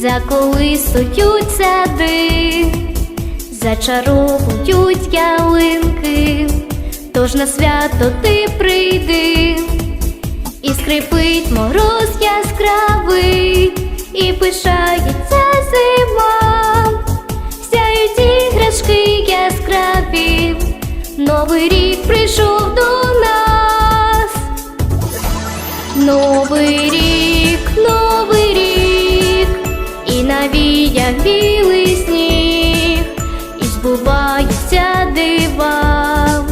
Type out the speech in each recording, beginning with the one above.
заколисуть у сади, зачаровують ялинки, тож на свято ти прийди, і скрипить мороз яскравий, і пишається зима, сяють іграшки яскраві, новий рік прийшов до нас, новий рік. новий віяв білий сніг, і збуваються дива,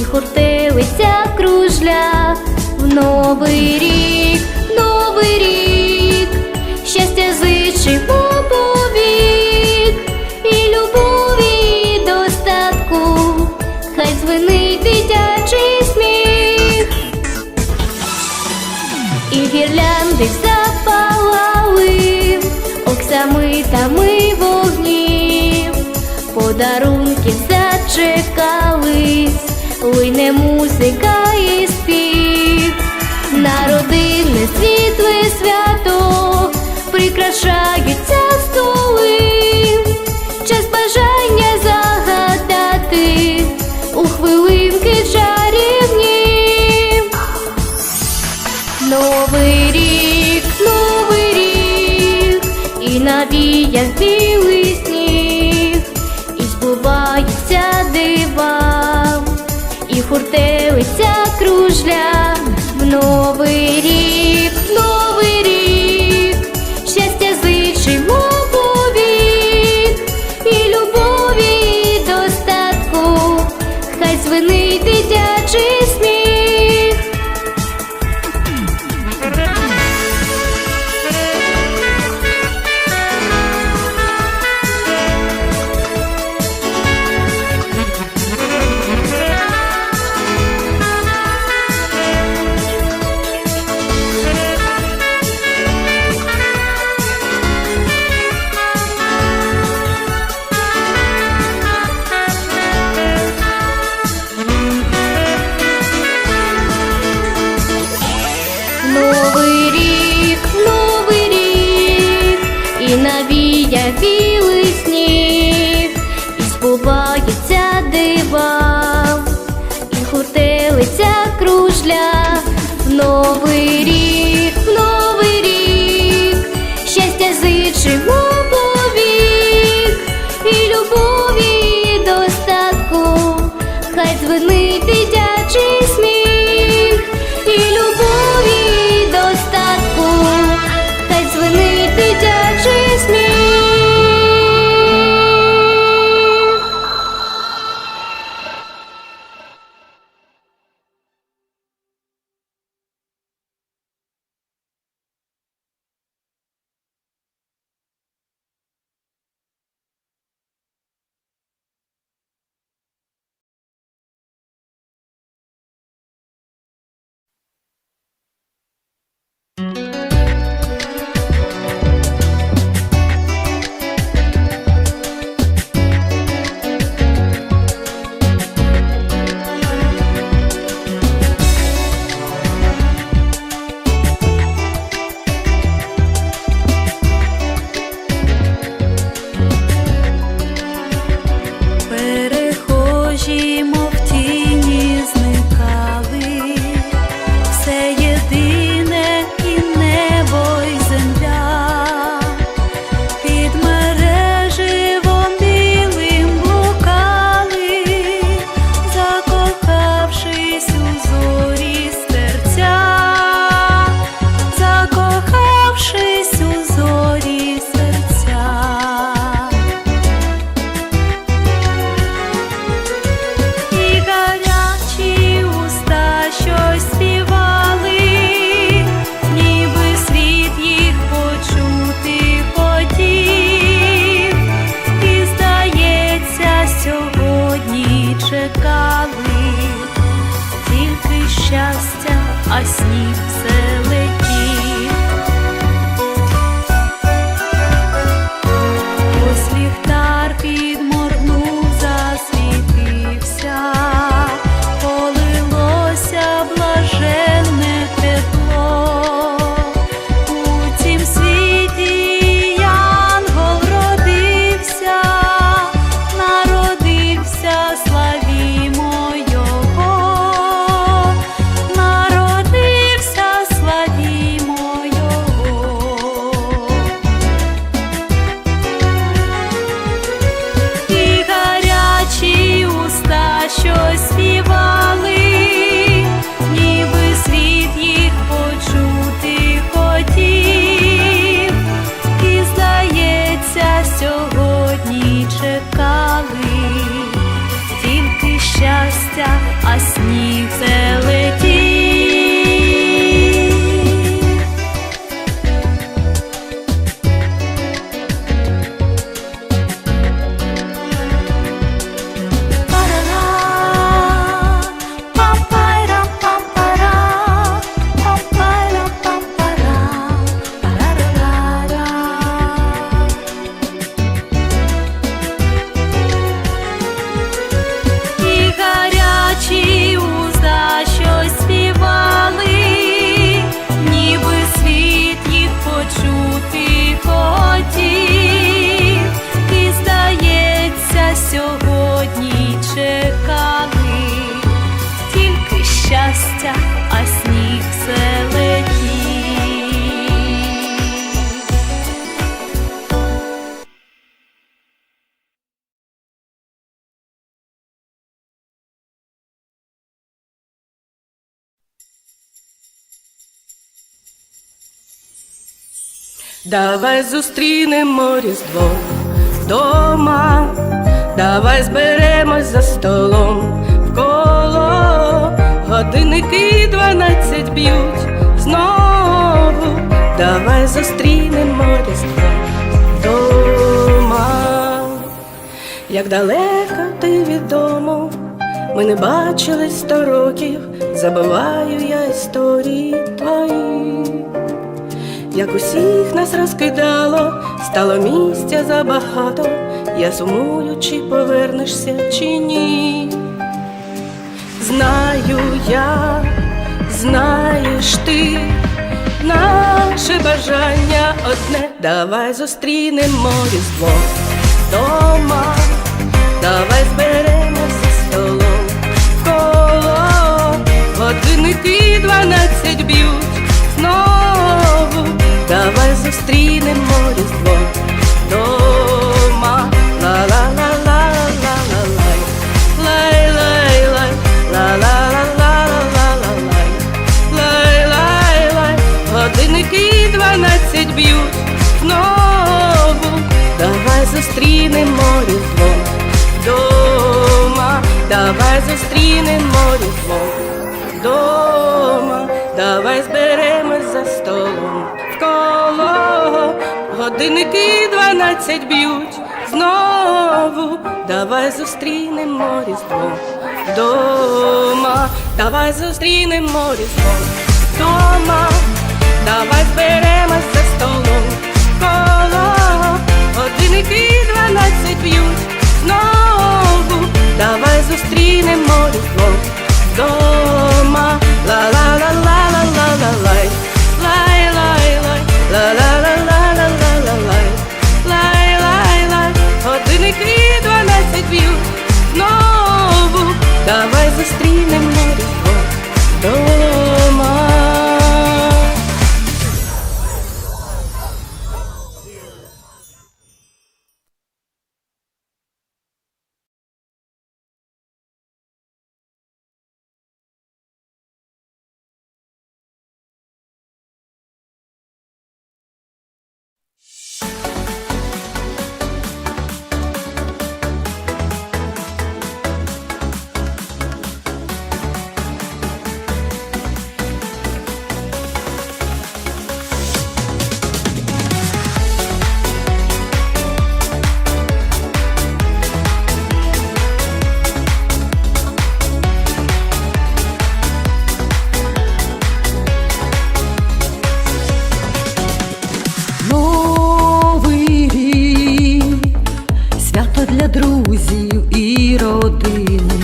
і хортилися кружля в новий рік. подарунки зачекались, лине музика і спів, на родинне світле свято прикрашаються. шлях новый. рік. I see. Давай зустрінемо Різдво вдома, давай зберемось за столом. В коло, годинники дванадцять б'ють знову, давай зустрінемо Різдво вдома, як далеко ти від дому, ми не бачились сто років, забиваю я історії твої як усіх нас розкидало, стало місця забагато, я сумую, чи повернешся, чи ні. Знаю я, знаєш ти, наше бажання одне, давай зустрінемо різдво вдома, давай зберемося столом. В коло, годинники дванадцять б'ють. Знову, давай зустрінемо різдво. Вдома, ла-ла-ла-ла-ла-ла-лай, лай-лай-лай, ла-ла-ла-ла-ла-ла-лай, лай-лай-лай, годинники дванадцять б'ють знову, давай зустрінемо різдво. Вдома, давай зустрінемо годинники дванадцять б'ють. Знову, давай зустрінемо різдво вдома, давай зустрінемо різдво вдома, давай зберемось за столом. Коло, годинники дванадцять б'ють. Знову, давай зустрінемо різдво вдома, ла-ла-ла-ла-ла-ла-ла-лай, лай-лай-лай, ла-ла-ла-ла-ла-ла-лай, давай зустрінемо родини.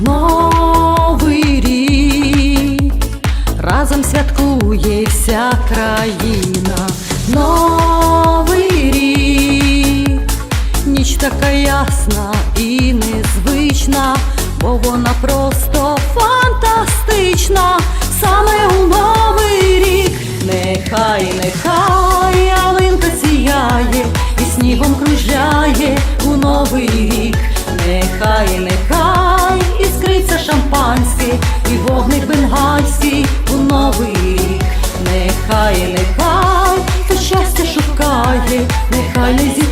Новий рік, разом святкує вся країна. Новий рік, ніч така ясна і незвична, бо вона просто фантастична. Саме у новий рік, нехай, нехай ялинка сіяє і снігом кружляє у новий рік. Нехай, нехай іскриться шампанське і вогник бенгальський у новий рік. Нехай, нехай то щастя шукає, нехай не зітхає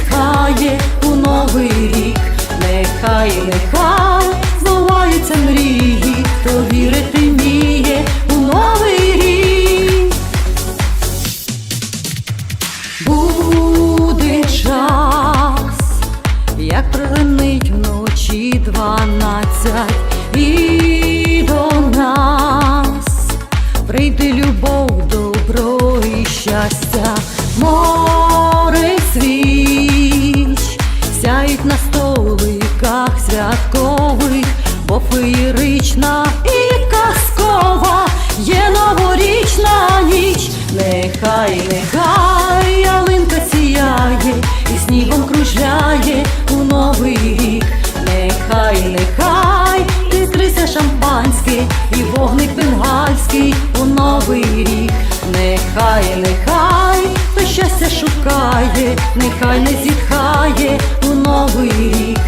прийде любов, добро і щастя, море свіч, сяють на столиках святкових, бо феєрична і казкова є новорічна ніч, нехай, нехай ялинка сіяє і снігом кружляє у новий рік. Нехай, нехай і вогник бенгальський у новий рік. Нехай, нехай то щастя шукає, нехай не зітхає у новий рік.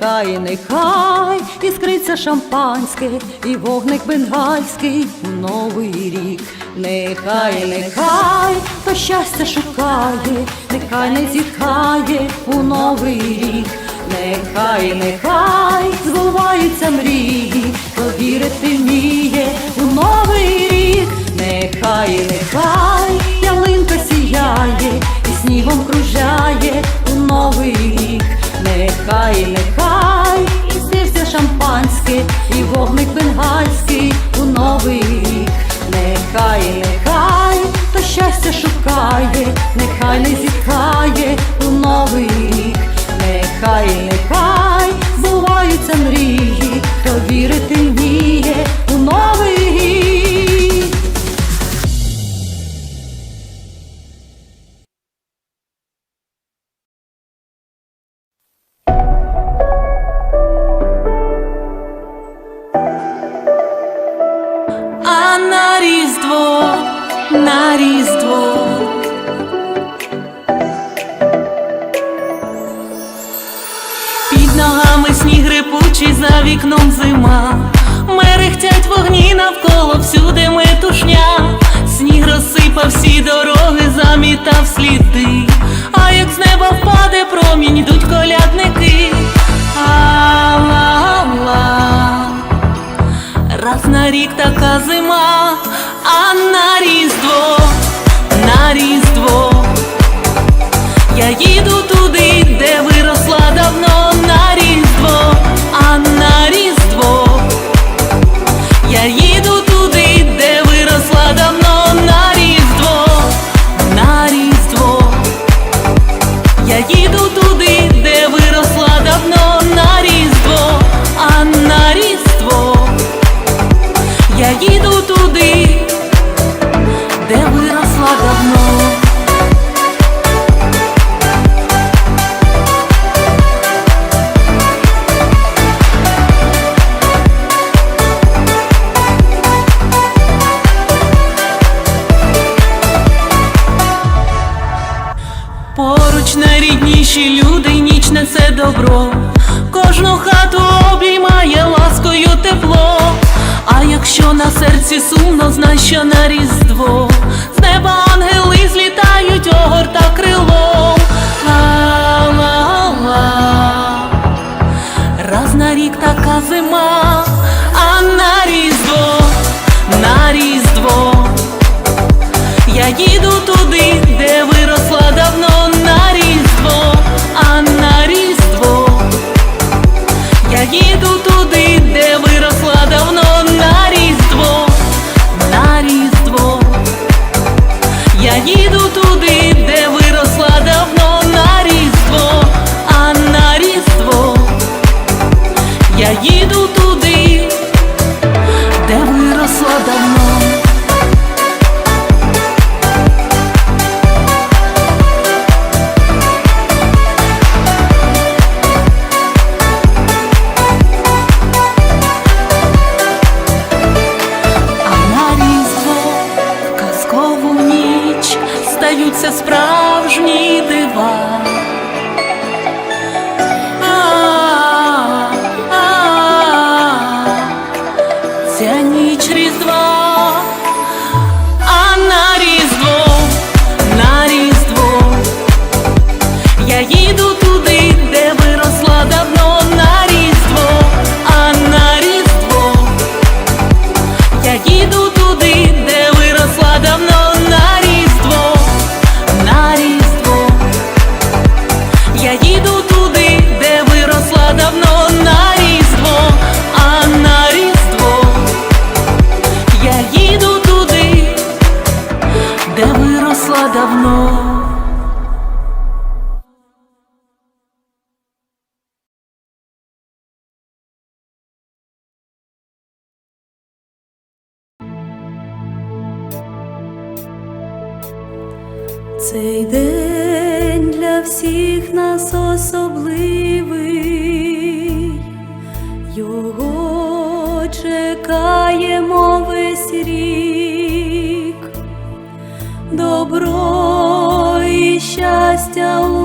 нехай, нехай іскриться шампанське, і вогник бенгальський у новий рік. Нехай, нехай то щастя шукає, нехай не зітхає у новий рік. Нехай, нехай збуваються мрії, повірити вміє у новий рік. Нехай, нехай ялинка сіяє і снігом кружає у новий рік нехай, нехай, і сився шампанське, і вогник бенгальський у новий рік, нехай, нехай, то щастя шукає, нехай не зітхає у новий рік, нехай, нехай, збуваються мрії. the Я їду сумно, знай, що не. the Цей день для всіх нас особливий, його чекаємо весь рік, добро і щастя у.